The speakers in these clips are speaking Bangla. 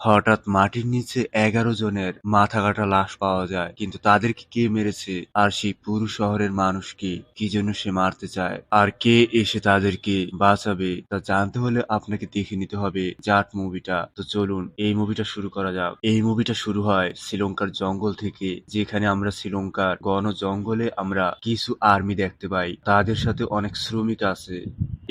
হঠাৎ মাটির নিচে এগারো জনের মাথা কাটা লাশ পাওয়া যায়, কিন্তু তাদেরকে কে মেরেছে? আর সেই পুরো শহরের মানুষকে কি জন্য সে মারতে চায়? আর কে এসে তাদেরকে বাঁচাবে? তা জানতে হলে আপনাকে দেখে নিতে হবে জাট মুভিটা। তো চলুন, এই মুভিটা শুরু করা যাক। এই মুভিটা শুরু হয় শ্রীলঙ্কার জঙ্গল থেকে, যেখানে আমরা শ্রীলঙ্কার গণ জঙ্গলে আমরা কিছু আর্মি দেখতে পাই। তাদের সাথে অনেক শ্রমিক আছে।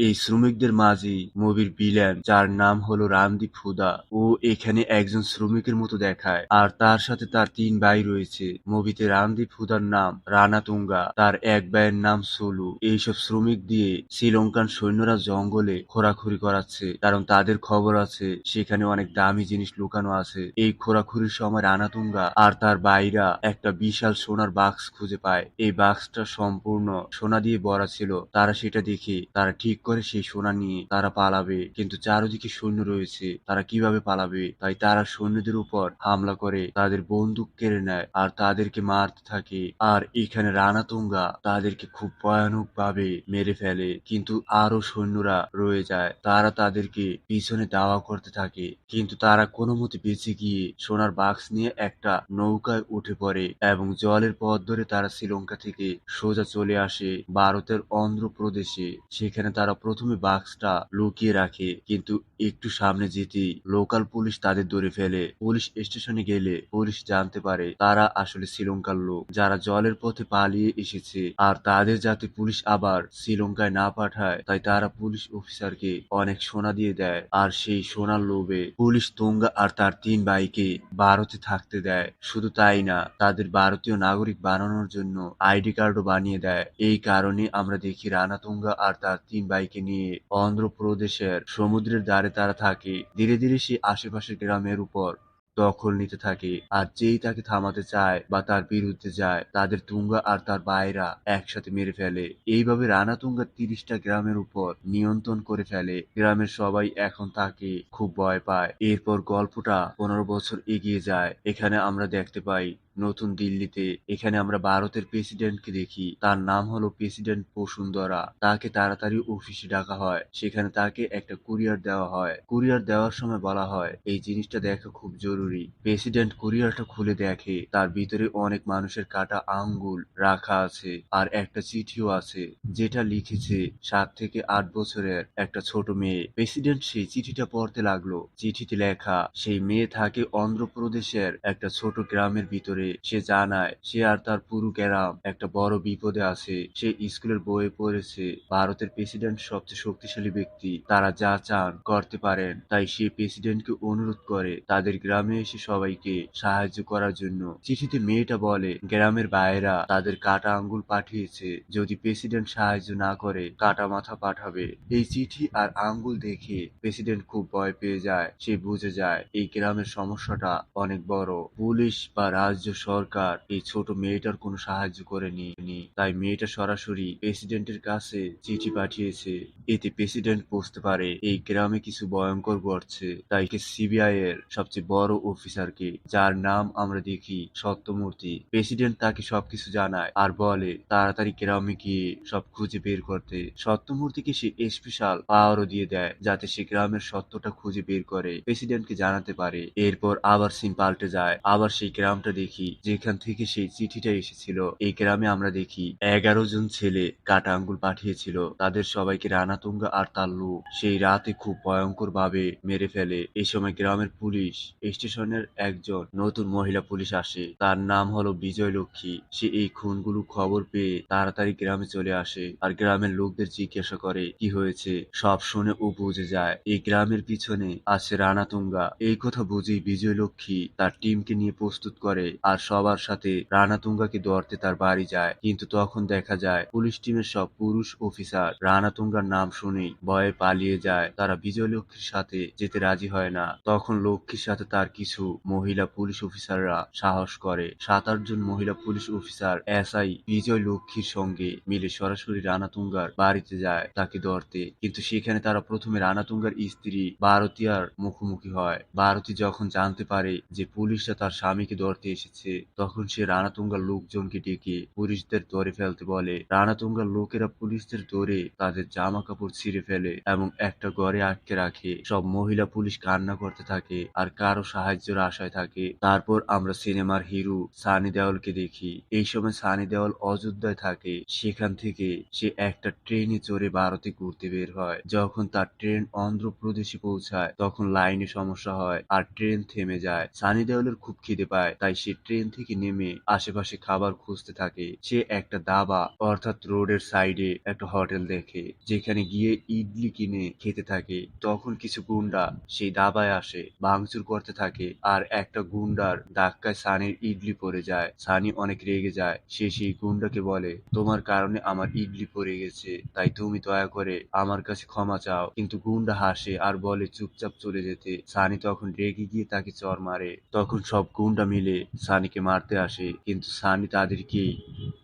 এই শ্রমিকদের মাঝেই মুভির ভিলেন, যার নাম হলো রামদীপ হুদা। ও এখানে একজন শ্রমিকের মতো দেখায়। আর তার সাথে তার তিন ভাই রয়েছে। মুভিতে রামদীপ হুদার নাম রানা তুঙ্গা, তার এক ভাইয়ের নাম সোলু। এইসব শ্রমিক দিয়ে শ্রীলঙ্কান সৈন্যরা জঙ্গলে খোরাখুরি করাচ্ছে। কারণ তাদের খবর আছে, সেখানে অনেক দামি জিনিস লুকানো আছে। এই খোরাখুরির সময় রানা তুঙ্গা আর তার ভাইরা একটা বিশাল সোনার বাক্স খুঁজে পায়। এই বাক্সটা সম্পূর্ণ সোনা দিয়ে ভরা ছিল। তারা সেটা দেখে, তারা ঠিক করে সেই সোনা নিয়ে তারা পালাবে। কিন্তু চারদিকে সৈন্য রয়েছে, তারা কীভাবে পালাবে তাই তারা সৈন্যদের উপর হামলা করে, তাদের বন্দুক কেড়ে নেয় আর তাদেরকে মারতে থাকে। আর এখানে রানাতুঙ্গা তাদেরকে খুব ভয়ানক ভাবে মেরে ফেলে, কিন্তু আরও সৈন্যরা রয়ে যায়। তারা তাদেরকে পিছনে দাওয়া করতে থাকে, কিন্তু তারা কোনো মতে বেঁচে গিয়ে সোনার বাক্স নিয়ে একটা নৌকায় উঠে পড়ে এবং জলের পথ ধরে তারা শ্রীলঙ্কা থেকে সোজা চলে আসে ভারতের অন্ধ্রপ্রদেশে সেখানে তারা প্রথমে বাক্সটা লুকিয়ে রাখে, কিন্তু একটু সামনে যেতে লোকাল পুলিশ তাদের ধরে ফেলে, পুলিশ স্টেশনে গেলে পুলিশ জানতে পারে তারা আসলে শ্রীলঙ্কার লোক যারা জলের পথে পালিয়ে এসেছে। আর তাদের যাতে পুলিশ আবার শ্রীলঙ্কায় না পাঠায়, তাই তারা পুলিশ অফিসারকে অনেক সোনা দিয়ে দেয়। আর সেই সোনার লোভে পুলিশ তুঙ্গা আর তার তিন ভাইকে ভারতে থাকতে দেয়। শুধু তাই না, তাদের ভারতীয় নাগরিক বানানোর জন্য আইডি কার্ডও বানিয়ে দেয়। এই কারণে আমরা দেখি রানা তুঙ্গা আর তার তিন ভাইকে নিয়ে অন্ধ্রপ্রদেশের সমুদ্রের দ্বারে তারা থাকে। ধীরে ধীরে সেই আশেপাশের গ্রামের উপর দখল নিতে থাকে। আর যেই তাকে থামাতে চায় বা তার বিরুদ্ধে যায়, তাদের তুঙ্গা আর তার বাইরা একসাথে মেরে ফেলে। এইভাবে রানা তুঙ্গা তিরিশটা গ্রামের উপর নিয়ন্ত্রণ করে ফেলে। গ্রামের সবাই এখন তাকে খুব ভয় পায়। এরপর গল্পটা পনেরো বছর এগিয়ে যায়। এখানে আমরা দেখতে পাই নতুন দিল্লিতে। এখানে আমরা ভারতের প্রেসিডেন্টকে দেখি। তার নাম হলো প্রেসিডেন্ট বসুন্ধরা। তাকে তাড়াতাড়ি অফিসে ডাকা হয়। সেখানে তাকে একটা কুরিয়ার দেওয়া হয়। কুরিয়ার দেওয়ার সময় বলা হয়, এই জিনিসটা দেখা খুব জরুরি। প্রেসিডেন্ট কুরিয়ারটা খুলে দেখে। তার ভিতরে অনেক মানুষের কাটা আঙ্গুল রাখা আছে আর একটা চিঠিও আছে, যেটা লিখেছে সাত থেকে আট বছরের একটা ছোট মেয়ে। প্রেসিডেন্ট সেই চিঠিটা পড়তে লাগল। চিঠিতে লেখা, সেই মেয়ে থাকে অন্ধ্রপ্রদেশের একটা ছোট গ্রামের ভিতরে। সে জানায়, সে আর তার পুরো গ্রাম একটা বড় বিপদে আছে। সে স্কুলের বইয়ে পড়েছে, ভারতের প্রেসিডেন্ট সবচেয়ে শক্তিশালী ব্যক্তি। তারা যা চান করতে পারেন, তাই সে প্রেসিডেন্টকে অনুরোধ করে তাদের গ্রামে এসে সবাইকে সাহায্য করার জন্য। চিঠিতে মেয়েটা বলে, গ্রামের বাইরা তাদের কাটা আঙ্গুল পাঠিয়েছে। যদি প্রেসিডেন্ট সাহায্য না করে, কাটা মাথা পাঠাবে। এই চিঠি আর আঙ্গুল দেখে প্রেসিডেন্ট খুব ভয় পেয়ে যায়। সে বুঝে যায়, এই গ্রামের সমস্যাটা অনেক বড়। পুলিশ বা রাজ্য সরকার এই ছোট মেয়েটার কোনো সাহায্য করেনি। তাই মেয়েটা সরাসরি প্রেসিডেন্টের কাছে চিঠি পাঠিয়েছে এতে প্রেসিডেন্ট বুঝতে পারে। এই গ্রামে কিছু ভয়ঙ্কর ঘটছে। তাই সিবিআই এর সবচেয়ে বড় অফিসারকে যার নাম আমরা দেখি সত্যমূর্তি। প্রেসিডেন্ট তাকে সবকিছু জানায় আর বলে, তাড়াতাড়ি গ্রামে গিয়ে সব খুঁজে বের করতে। সত্যমূর্তিকে সে স্পেশাল পাওয়ারও দিয়ে দেয়, যাতে সে গ্রামের সত্যটা খুঁজে বের করে। প্রেসিডেন্টকে জানাতে পারে। এরপর আবার সিন পাল্টে যায়। আবার সেই গ্রামটা দেখি, যেখান থেকে সেই চিঠিটা এসেছিল। এই গ্রামে আমরা দেখি, এগারো জন ছেলে কাটা আঙ্গুল পাঠিয়েছিল। তাদের সবাইকে রানাতুঙ্গা আর তার লোক সেই রাতে খুব ভয়ঙ্কর ভাবে মেরে ফেলে। এই সময় গ্রামের পুলিশ স্টেশনের একজন নতুন মহিলা পুলিশ আসে। তার নাম হলো বিজয় লক্ষ্মী সে এই খুনগুলো খবর পেয়ে তাড়াতাড়ি গ্রামে চলে আসে আর গ্রামের লোকদের জিজ্ঞাসা করে, কি হয়েছে? সব শুনে ও বুঝে যায়, এই গ্রামের পিছনে আছে রানাতুঙ্গা এই কথা বুঝেই বিজয় লক্ষ্মী তার টিমকে নিয়ে প্রস্তুত করে আর সবার সাথে রানাতুঙ্গাকে ধরতে তার বাড়ি যায়। কিন্তু তখন দেখা যায়, পুলিশ টিমের সব পুরুষ অফিসার রানাতুঙ্গার নাম শুনেই ভয়ে পালিয়ে যায়। তারা বিজয় লক্ষ্মীর সাথে যেতে রাজি হয় না। তখন লক্ষ্মীর সাথে তার কিছু মহিলা পুলিশ অফিসাররা সাহস করে। সাত আট জন মহিলা পুলিশ অফিসার, এসআই বিজয় লক্ষ্মীর সঙ্গে মিলে সরাসরি রানাতুঙ্গার বাড়িতে যায় তাকে ধরতে। কিন্তু সেখানে তারা প্রথমে রানাতুঙ্গার স্ত্রী ভারতীয়ার মুখোমুখি হয়। ভারতী যখন জানতে পারে যে পুলিশরা তার স্বামীকে ধরতে এসেছে, তখন সে রানাতুঙ্গার লোকজনকে ডেকে পুলিশদের ধরে ফেলতে বলে। রানাতুঙ্গার লোকেরা পুলিশদের ধরে তাদের জামা কাপড় ছিঁড়ে ফেলে এবং একটা ঘরে আটকে রাখে। সব মহিলা পুলিশ কান্না করতে থাকে আর কারও সাহায্যের আশায় থাকে। তারপর আমরা সিনেমার হিরো সানি দেওয়ালকে দেখি। এই সময় সানি দেওয়াল অযোধ্যায় থাকে। সেখান থেকে সে একটা ট্রেনে চড়ে ভারতে ঘুরতে বের হয়। যখন তার ট্রেন অন্ধ্রপ্রদেশে পৌঁছায়, তখন লাইনে সমস্যা হয় আর ট্রেন থেমে যায়। সানি দেওয়ালের খুব খিদে পায়, তাই সে ট্রেন থেকে নেমে আশেপাশে খাবার খুঁজতে থাকে। সে একটা দাবা, অর্থাৎ রোডের সাইডে একটা হোটেল দেখে, যেখানে গিয়ে ইডলি কিনে খেতে থাকে। তখন কিছু গুন্ডা সেই দাবায় আসে, ভাঙচুর করতে থাকে আর একটা গুন্ডার ধাক্কায় সানির ইডলি পড়ে যায়। সানি অনেক রেগে যায়। সে সেই গুন্ডাকে বলে, তোমার কারণে আমার ইডলি পড়ে গেছে, তাই তুমি দয়া করে আমার কাছে ক্ষমা চাও। কিন্তু গুন্ডা হাসে আর বলে, চুপচাপ চলে যেতে। সানি তখন রেগে গিয়ে তাকে চর মারে। তখন সব গুন্ডা মিলে সানিকে মারতে আসে, কিন্তু সানি তাদেরকেই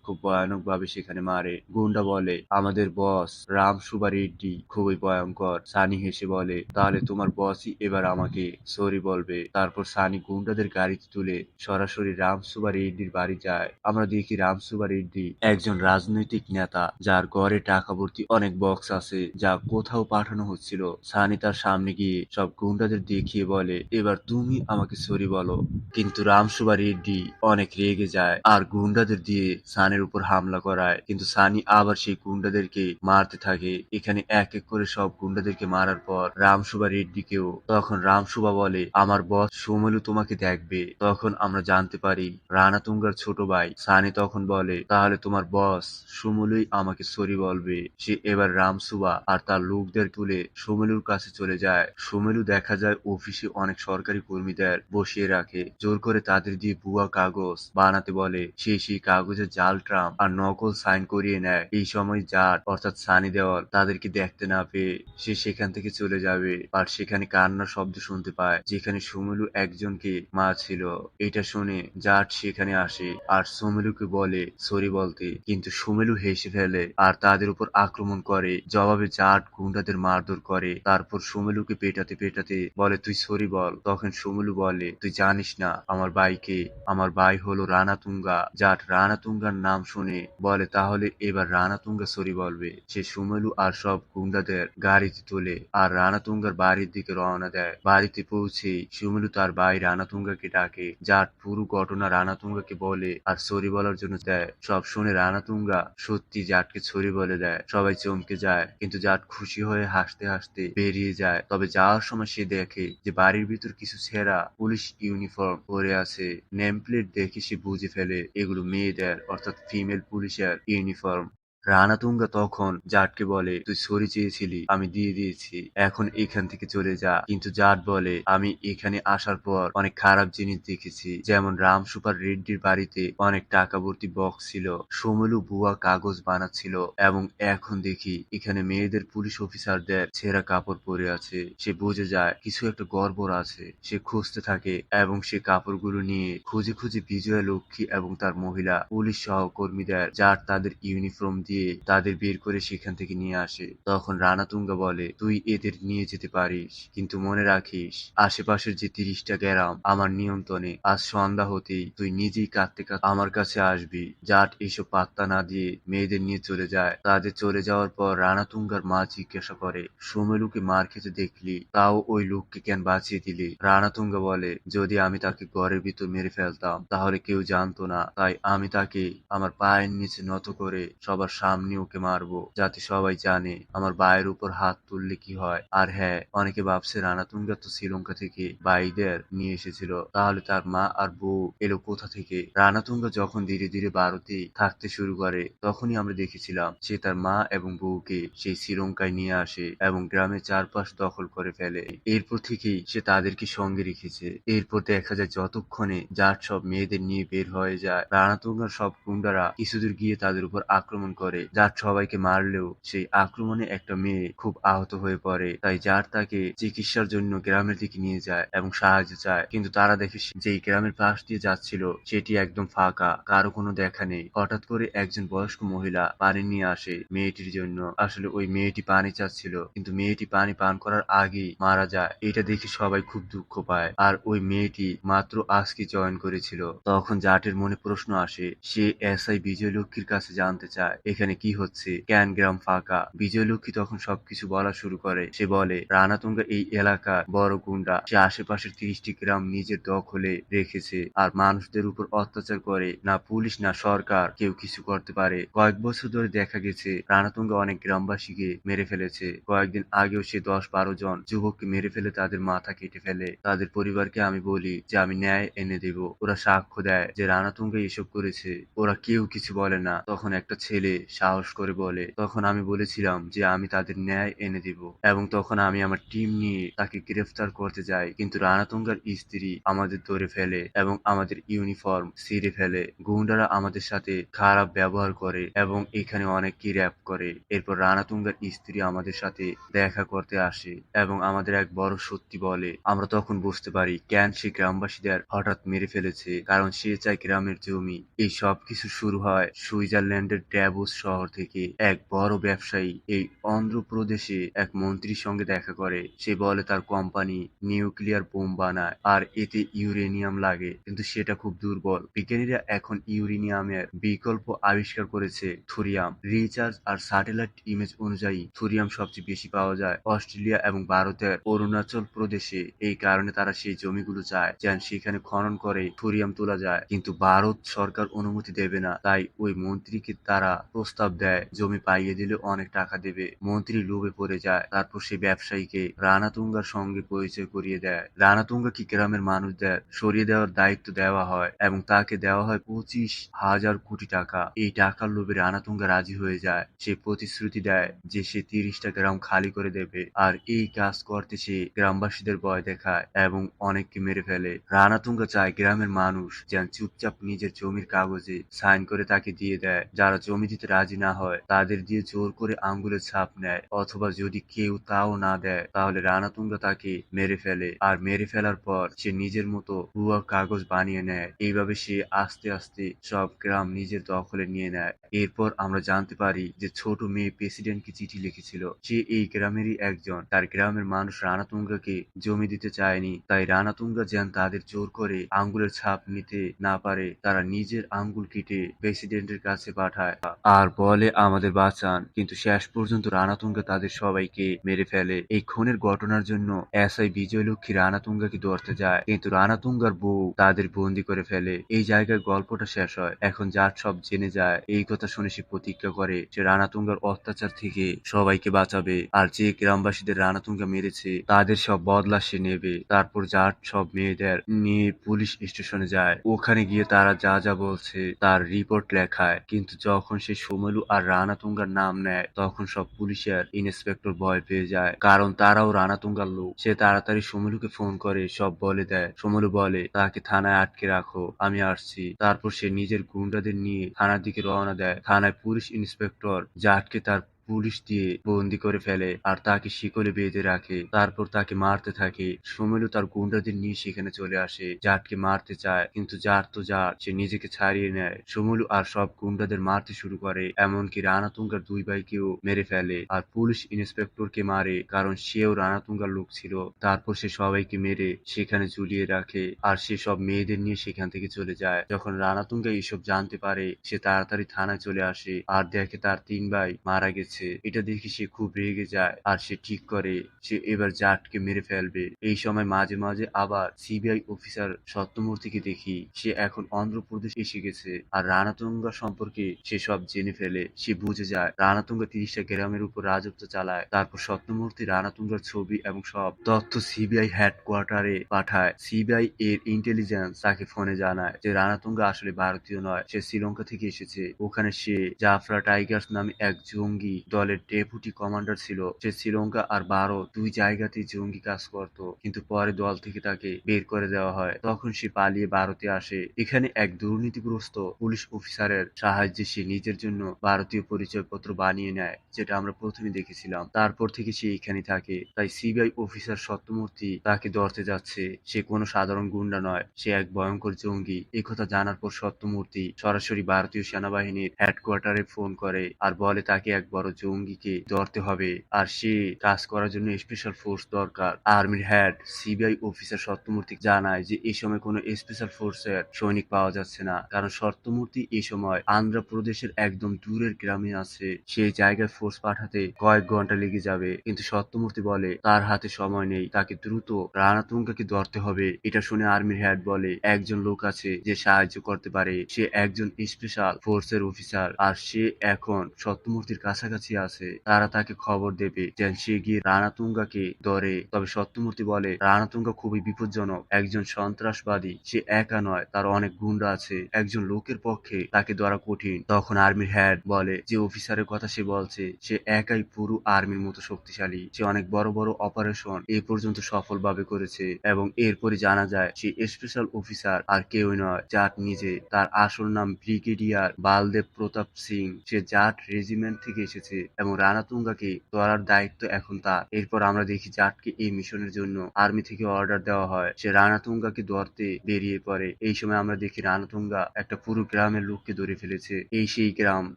খুব ভয়ানক ভাবে সেখানে মারে। গুন্ডা বলে, আমাদের বস রাম সুবা রেড্ডি খুবই ভয়ঙ্কর। সানি হেসে বলে, তাহলে তোমার বসই এবার আমাকে সরি বলবে। তারপর সানি গুন্ডাদের গাড়িতে তুলে সরাসরি রাম সুবা রেড্ডির বাড়ি যায়। আমরা দেখি রাম সুবা রেড্ডি একজন রাজনৈতিক নেতা, যার ঘরে টাকা ভর্তি অনেক বক্স আছে, যা কোথাও পাঠানো হচ্ছিল। সানি তার সামনে গিয়ে সব গুন্ডাদের দেখিয়ে বলে, এবার তুমি আমাকে সরি বলো। কিন্তু রামসুবা রেড্ডি অনেক রেগে যায়, আর গুন্ডাদের দিয়ে সানের উপর হামলা করায় কিন্তু সানি আবার সেই গুন্ডাদেরকে মারতে থাকে। এখানে এক এক করে সব গুন্ডাদেরকে মারার পর রামসুবা রেড্ডিকেও, তখন রামসুবা বলে, আমার বস সোমেলু তোমাকে দেখবে। তখন আমরা জানতে পারি, রানা তুঙ্গার ছোট ভাই। সানি তখন বলে, তাহলে তোমার বস সুমলুই আমাকে সরি বলবে। সে এবার রামসুবা আর তার লোকদের তুলে সুমেলুর কাছে চলে যায়। সুমেলু দেখা যায় অফিসে অনেক সরকারি কর্মীদের বসিয়ে রাখে। জোর করে তাদের দিয়ে ভুয়া কাগজ বানাতে বলে। সে সেই কাগজে জাল ট্রাম আর নকল সাইন করিয়ে নেয়। এই সময় জাট, অর্থাৎ সানি দেওয়াল, তাদেরকে দেখতে না পেয়ে সে সেখান থেকে চলে যাবে আর সেখানে কান্নার শব্দ শুনতে পায়, যেখানে সুমেলু একজনকে মা ছিল এটা শুনে জাট সেখানে আসে আর সুমেলুকে বলে, সরি বলতে। কিন্তু সুমেলু হেসে ফেলে আর তাদের উপর আক্রমণ করে। জবাবে জাট গুন্ডাদের মারধর করে। তারপর সুমেলুকে পেটাতে পেটাতে বলে, তুই সরি বল। তখন সুমেলু বলে, তুই জানিস না, আমার ভাইকে, আমার ভাই হলো রানাতুঙ্গা জাট রানা রানাতুঙ্গার নাম শুনে বলে, তাহলে এবার রানাতুঙ্গা সরি বলবে সে সুমেলু আর সব গুন্ডাদের গাড়িতে তোলে আর রানাতুঙ্গার বাড়ির দিকে রওনা দেয়। বাড়িতে পৌঁছে সুমেলু তার ভাই রানাতুঙ্গাকে ডাকে জাট পুরো ঘটনা রানাতুঙ্গাকে বলে আর সরি বলার জন্য দেয়। সব শুনে রানাতুঙ্গা সত্যি জাটকে ছড়ি বলে দেয়। সবাই চমকে যায়, কিন্তু জাট খুশি হয়ে হাসতে হাসতে বেরিয়ে যায়। তবে যাওয়ার সময় সে দেখে যে বাড়ির ভিতর কিছু ছেঁড়া পুলিশ ইউনিফর্ম পরে আছে। নেম প্লেট দেখে সে বুঝে ফেলে, এগুলো মেয়েদের, অর্থাৎ ফিমেল পুলিশের ইউনিফর্ম রানাতুঙ্গা তখন জাটকে বলে, তুই সরি চেয়েছিলি, আমি দিয়ে দিয়েছি। এখন এখান থেকে চলে যা। কিন্তু জাট বলে, আমি এখানে আসার পর অনেক খারাপ জিনিস দেখেছি। যেমন রাম সুপার রেড্ডির বাড়িতে অনেক টাকা ভর্তি বক্স ছিল, সমলু বুয়া কাগজ বানাচ্ছিল এবং এখন দেখি এখানে মেয়েদের পুলিশ অফিসারদের ছেঁড়া কাপড় পরে আছে। সে বুঝে যায় কিছু একটা গড়বড় আছে। সে খুঁজতে থাকে এবং সে কাপড়গুলো নিয়ে খুঁজে খুঁজে বিজয়া, লক্ষ্মী এবং তার মহিলা, পুলিশ সহকর্মীদের, যার তাদের ইউনিফর্ম দিয়ে তাদের বের করে সেখান থেকে নিয়ে আসে। তখন রানাতুঙ্গা বলে, তুই এদের নিয়ে যেতে পারিস, কিন্তু মনে রাখিস, আশেপাশের যে তিরিশটা গ্রাম আমার নিয়ন্ত্রণে, আজ সন্ধ্যা হতেই তুই নিজেই কাঁদতে কাঁদতে আমার কাছে আসবি। জাট এসব পাত্তা না দিয়ে মেয়েদের নিয়ে চলে যায়। তাদের চলে যাওয়ার পর রানাতুঙ্গার মা জিজ্ঞাসা করে, সোমেলুকে মার খেতে দেখলি? তাও ওই লোককে কেন বাঁচিয়ে দিলি? রানাতুঙ্গা বলে, যদি আমি তাকে ঘরের ভিতর মেরে ফেলতাম, তাহলে কেউ জানতো না। তাই আমি তাকে আমার পায়ের নিচে নত করে সবার সামনে ওকে মারবো, যাতে সবাই জানে আমার ভাইয়ের উপর হাত তুললে কি হয়। আর হ্যাঁ অনেকে ভাবছে রানাতুঙ্গা তো শ্রীলঙ্কা থেকে বাইদের নিয়ে এসেছিল। তাহলে তার মা আর বউ এলো কোথা থেকে? রানাতুঙ্গা যখন ধীরে ধীরে ভারতে থাকতে শুরু করে, তখনই আমরা দেখেছিলাম সে তার মা এবং বউকে সেই শ্রীলঙ্কায় নিয়ে আসে এবং গ্রামের চারপাশ দখল করে ফেলে। এরপর থেকেই সে তাদেরকে সঙ্গে রেখেছে। এরপর দেখা যায় যতক্ষণে যার সব মেয়েদের নিয়ে বের হয়ে যায় রানাতুঙ্গার সব গুন্ডারা কিছুদূর গিয়ে তাদের উপর আক্রমণ করে। যার সবাইকে মারলেও সেই আক্রমণে একটা মেয়ে খুব আহত হয়ে পড়ে। তাই যার তাকে চিকিৎসার জন্য গ্রামের দিকে নিয়ে যায় এবং সাহায্য চায়। কিন্তু তারা দেখে যেই গ্রামের পাশ দিয়ে যাচ্ছিল, সেটি একদম ফাঁকা, কারও কোনো দেখা নেই। হঠাৎ করে একজন বয়স্ক মহিলা পানি নিয়ে আসে মেয়েটির জন্য। আসলে ওই মেয়েটি পানি চাচ্ছিল, কিন্তু মেয়েটি পানি পান করার আগেই মারা যায়। এটা দেখে সবাই খুব দুঃখ পায়। আর ওই মেয়েটি মাত্র আজকে জয়েন করেছিল। তখন জাটের মনে প্রশ্ন আসে, সে এসআই বিজয় লক্ষ্মীর কাছে জানতে চায়। এখানে এখানে কি হচ্ছে। ক্যান গ্রাম ফাঁকা। বিজয়লক্ষ্মী তখন সবকিছু বলা শুরু করে। সে বলে রানাতুঙ্গা এই এলাকা বড় গুন্ডা। সে আশেপাশের তিরিশটি গ্রাম নিজের দখলে রেখেছে আর মানুষদের উপর অত্যাচার করে। না পুলিশ, না সরকার কেউ কিছু করতে পারে। কয়েক বছর ধরে দেখা গেছে রানাতুঙ্গা অনেক গ্রামবাসীকে মেরে ফেলেছে। কয়েকদিন আগেও সে দশ বারো জন যুবককে মেরে ফেলে তাদের মাথা কেটে ফেলে। তাদের পরিবারকে আমি বলি যে, আমি ন্যায় এনে দেব। ওরা সাক্ষ্য দেয় যে রানাতুঙ্গা এসব করেছে। ওরা কেউ কিছু বলে না। তখন একটা ছেলে সাহস করে বলে, তখন আমি বলেছিলাম যে আমি তাদের ন্যায় এনে দিব এবং তখন আমি আমার টিম নিয়ে তাকে গ্রেফতার করতে যাই। কিন্তু রানাতুঙ্গার স্ত্রী আমাদের ধরে ফেলে এবং আমাদের ইউনিফর্ম ছিঁড়ে ফেলে। গুন্ডারা আমাদের সাথে খারাপ ব্যবহার করে এবং এখানে অনেককে র্যাপ করে। এরপর রানাতুঙ্গার স্ত্রী আমাদের সাথে দেখা করতে আসে এবং আমাদের এক বড় সত্যি বলে, আমরা তখন বুঝতে পারি কেন সে গ্রামবাসীদের হঠাৎ মেরে ফেলেছে, কারণ সে চায় গ্রামের জমি। এই সব কিছু শুরু হয় সুইজারল্যান্ডের ড্যাবোস শহর থেকে এক বড় ব্যবসায়ী এই অন্ধ্রপ্রদেশে এক মন্ত্রীর সঙ্গে দেখা করে। সে বলে, তার কোম্পানি নিউক্লিয়ার বোম বানায় আর এতে ইউরেনিয়াম লাগে, কিন্তু সেটা খুব দুর্বল। বিজ্ঞানীরা এখন ইউরেনিয়ামের বিকল্প আবিষ্কার করেছে থুরিয়াম। রিচার্জ আর স্যাটেলাইট ইমেজ অনুযায়ী থুরিয়াম সবচেয়ে বেশি পাওয়া যায়। অস্ট্রেলিয়া এবং ভারতের অরুণাচল প্রদেশে এই কারণে তারা সেই জমিগুলো চায় যেন সেখানে খনন করে থুরিয়াম তোলা যায়। কিন্তু ভারত সরকার অনুমতি দেবে না। তাই ওই মন্ত্রীকে তারা প্রস্তাব দেয়, জমি পাইয়ে দিলে অনেক টাকা দেবে। মন্ত্রী লোভে পড়ে যায়, তারপর সে ব্যবসায়ীকে রানাতুঙ্গার সঙ্গে পরিচয় করিয়ে দেয়। রানাতুঙ্গাকে গ্রামের মানুষদের সরিয়ে দেওয়ার দায়িত্ব দেওয়া হয় এবং তাকে দেওয়া হয় পঁচিশ হাজার কোটি টাকা। এই টাকার লোভে রানাতুঙ্গা রাজি হয়ে যায়। সে প্রতিশ্রুতি দেয় যে সে তিরিশটা গ্রাম খালি করে দেবে। আর এই কাজ করতে সে গ্রামবাসীদের ভয় দেখায় এবং অনেককে মেরে ফেলে। রানাতুঙ্গা চায় গ্রামের মানুষ যেন চুপচাপ নিজের জমির কাগজে সাইন করে তাকে দিয়ে দেয়। যারা জমি দিতে রাজি না হয়, তাদের দিয়ে জোর করে আঙ্গুলের ছাপ নেয়। অথবা যদি কেউ তাও না দেয়, তাহলে রানাতুঙ্গা তাকে মেরে ফেলে। আর মেরে ফেলার পর সে নিজের মতো ভুয়া কাগজ বানিয়ে নেয়। এইভাবে সে আস্তে আস্তে সব গ্রাম নিজের দখলে নিয়ে নেয়। এরপর আমরা জানতে পারি যে ছোট মেয়ে প্রেসিডেন্টকে চিঠি লিখেছিল। সে এই গ্রামেরই একজন। তার গ্রামের মানুষ রানাতুঙ্গাকে জমি দিতে চায়নি। তাই রানাতুঙ্গা যেন তাদের জোর করে আঙ্গুলের ছাপ নিতে না পারে, তারা নিজের আঙ্গুল কেটে প্রেসিডেন্টের কাছে পাঠায়। আর বলে আমাদের বাঁচান। কিন্তু শেষ পর্যন্ত রানাতুঙ্গা তাদের সবাইকে মেরে ফেলে। এই খুনের ঘটনার জন্য এসআই বিজয়লক্ষ্মী রানাতুঙ্গাকে ধরতে যায়। কিন্তু রানাতুঙ্গার বউ তাদের বন্দি করে ফেলে। এই জায়গায় গল্পটা শেষ হয়। এখন যার সব জেনে যায়, এই কথা শুনে সে প্রতিজ্ঞা করে সে রানাতুঙ্গার অত্যাচার থেকে সবাইকে বাঁচাবে। আর যে গ্রামবাসীদের রানাতুঙ্গা মেরেছে, তাদের সব বদলা সে নেবে। তারপর যার সব মেয়েদের নিয়ে পুলিশ স্টেশনে যায়। ওখানে গিয়ে তারা যা যা বলছে, তার রিপোর্ট লেখায়। কিন্তু যখন সে সোমেলু আর রানা তুঙ্গার নাম নেয়, তখন সব পুলিশের ইন্সপেক্টর ভয় পেয়ে যায়। কারণ তারাও রানা তুঙ্গার লোক। সে তাড়াতাড়ি সোমেলুকে ফোন করে, সব বলে দেয়, সোমেলু বলে, তাকে থানায় আটকে রাখো, আমি আসছি। তারপর সে নিজের গুন্ডাদের নিয়ে থানার দিকে রওনা দেয়। থানায় পুলিশ ইন্সপেক্টর জাটকে তার পুলিশ দিয়ে বন্দি করে ফেলে আর তাকে শিকলে বেঁধে রাখে। তারপর তাকে মারতে থাকে। সুমেলু তার গুন্ডাদের নিয়ে সেখানে চলে আসে। জাটকে মারতে চায়, কিন্তু জাট তো জাট, সে নিজেকে ছাড়িয়ে নেয়। সুমেলু আর সব গুন্ডাদের মারতে শুরু করে, এমনকি রানাতুঙ্গার দুই ভাইকেও মেরে ফেলে আর পুলিশ ইন্সপেক্টরকে মারে, কারণ সেও রানাতুঙ্গার লোক ছিল। তারপর সে সবাইকে মেরে সেখানে ঝুলিয়ে রাখে আর সে সব মেয়েদের নিয়ে সেখান থেকে চলে যায়। যখন রানাতুঙ্গা এসব জানতে পারে, সে তাড়াতাড়ি থানায় চলে আসে আর দেখে তার তিন ভাই মারা গেছে। এটা দেখে সে খুব রেগে যায় আর সে ঠিক করে, সে এবার জাটকে মেরে ফেলবে। এই সময় মাঝে মাঝে আবার সিবিআই অফিসার সত্যমূর্তিকে দেখি, সে এখন অন্ধ্রপ্রদেশ এসে গেছে আর রানাতুঙ্গা সম্পর্কে সে সব জেনে ফেলে। সে বুঝে যায়, রানাতুঙ্গা তিরিশটা গ্রামের উপর রাজত্ব চালায়। তারপর সত্যমূর্তি রানাতুঙ্গার ছবি এবং সব তথ্য সিবিআই হেডকোয়ার্টারে পাঠায়। সিবিআই এর ইন্টেলিজেন্স তাকে ফোনে জানায় যে রানাতুঙ্গা আসলে ভারতীয় নয়, সে শ্রীলঙ্কা থেকে এসেছে। ওখানে সে জাফরা টাইগার্স নামে এক জঙ্গি দলের ডেপুটি কমান্ডার ছিল সে শ্রীলঙ্কা আর ভারত দুই জায়গাতেই জঙ্গি কাজ করত, কিন্তু পরে দল থেকে তাকে বের করে দেওয়া হয়। তখন সে পালিয়ে ভারতে আসে। এখানে এক দুর্নীতিগ্রস্ত পুলিশ অফিসারের সাহায্যে সে নিজের জন্য ভারতীয় পরিচয়পত্র বানিয়ে নেয়, যেটা আমরা প্রথমে দেখেছিলাম। তারপর থেকে সে এখানে থাকে। তাই সিবিআই অফিসার সত্যমূর্তি তাকে ধরতে যাচ্ছে। সে কোনো সাধারণ গুন্ডা নয়। সে এক ভয়ঙ্কর জঙ্গি। একথা জানার পর সত্যমূর্তি সরাসরি ভারতীয় সেনাবাহিনীর হেডকোয়ার্টারে ফোন করে আর বলে তাকে এক বড় জঙ্গিকে ধরতে হবে। আর সে কাজ করার জন্য স্পেশাল ফোর্স দরকার। আর্মির হেড সিবিআই অফিসার সত্যমূর্তি জানায় যে এই সময় কোনো স্পেশাল ফোর্সের সৈনিক পাওয়া যাচ্ছে না। কারণ সত্যমূর্তি এই সময় আন্ধ্রপ্রদেশের একদম দূরের গ্রামে আছে। সেই জায়গায় ফোর্স পাঠাতে কয়েক ঘণ্টা লেগে যাবে। কিন্তু সত্যমূর্তি বলে, তার হাতে সময় নেই। তাকে দ্রুত রানাতুঙ্গাকে ধরতে হবে। এটা শুনে আর্মির হেড বলে, একজন লোক আছে যে সাহায্য করতে পারে। সে একজন স্পেশাল ফোর্সের অফিসার আর সে এখন সত্যমূর্তির কাছাকাছি আছে। তারা তাকে খবর দেবে যেন সে গিয়ে রানাতুঙ্গাকে ধরে। তবে সত্যমূর্তি বলে রানাতুঙ্গা খুবই বিপজ্জনক। একজন সন্ত্রাসবাদী, সে একা নয়, তার অনেক গুন্ডা আছে। একজন লোকের পক্ষে তাকে ধরা কঠিন। তখন আর্মির হেড বলে, যে অফিসারের কথা সে বলছে, সে একাই পুরো আর্মির মতো শক্তিশালী। সে অনেক বড় বড় অপারেশন এ পর্যন্ত সফলভাবে করেছে এবং এরপরে জানা যায়, সে স্পেশাল অফিসার আর কেউই নয় জাট নিজে। তার আসল নাম ব্রিগেডিয়ার বালদেব প্রতাপ সিং। সে জাট রেজিমেন্ট থেকে এসেছে। এবং রানা রানাতুঙ্গাকে ধরার দায়িত্ব এখন তার। এরপর আমরা দেখি জাটকে এই মিশনের জন্য আর্মি থেকে অর্ডার দেওয়া হয়। সে রানাতুঙ্গাকে ধরতে বেরিয়ে পড়ে। এই সময় আমরা দেখি রানাতুঙ্গা একটা পুরো গ্রামের লোককে ধরে ফেলেছে। এই সেই গ্রাম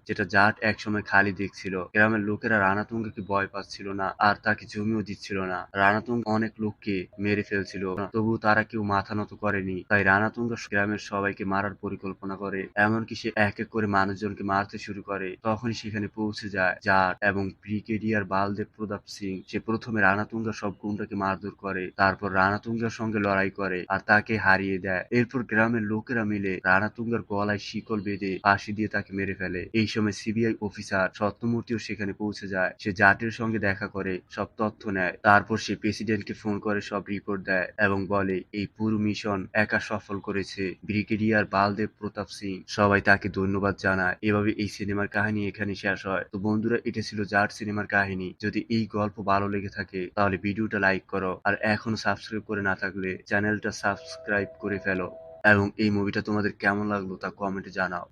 যেটা জাট একসময় খালি দেখছিল। গ্রামের লোকেরা রানাতুঙ্গাকে ভয় পাচ্ছিল না আর তাকে জমিও দিচ্ছিল না। রানাতুঙ্গ অনেক লোককে মেরে ফেলছিল। তবুও তারা কেউ মাথা নত করেনি। তাই রানাতুঙ্গা গ্রামের সবাইকে মারার পরিকল্পনা করে। এমনকি সে এক এক করে মানুষজনকে মারতে শুরু করে। তখনই সেখানে পৌঁছে যায় জাট এবং ব্রিগেডিয়ার বালদেব প্রতাপ সিং সে প্রথমে রানাতুঙ্গা সব গুন্ডাকে মারধর করে, তারপর রানাতুঙ্গার সঙ্গে লড়াই করে আর তাকে হারিয়ে দেয়। এরপর গ্রামের লোকেরা মিলে রানাতুঙ্গার গলায় শিকল বেঁধে ফাঁসি দিয়ে তাকে মেরে ফেলে। এই সময় সিবিআই অফিসার সত্যমূর্তিও সেখানে পৌঁছে যায়। সে জাটের সঙ্গে দেখা করে, সব তথ্য নেয়। তারপর সে প্রেসিডেন্টকে ফোন করে, সব রিপোর্ট দেয় এবং বলে, এই পুরো মিশন একা সফল করেছে। ব্রিগেডিয়ার বালদেব প্রতাপ সিং সবাই তাকে ধন্যবাদ জানায়। এভাবে এই সিনেমার কাহিনী এখানে শেষ হয়। তো বন্ধুরা এটা ছিল জাট সিনেমার কাহিনী। যদি এই গল্প ভালো লেগে থাকে, তাহলে ভিডিওটা লাইক করো আর এখন সাবস্ক্রাইব করে না থাকলে চ্যানেলটা সাবস্ক্রাইব করে ফেলো। এবং এই মুভিটা তোমাদের কেমন লাগল তা কমেন্টে জানাও।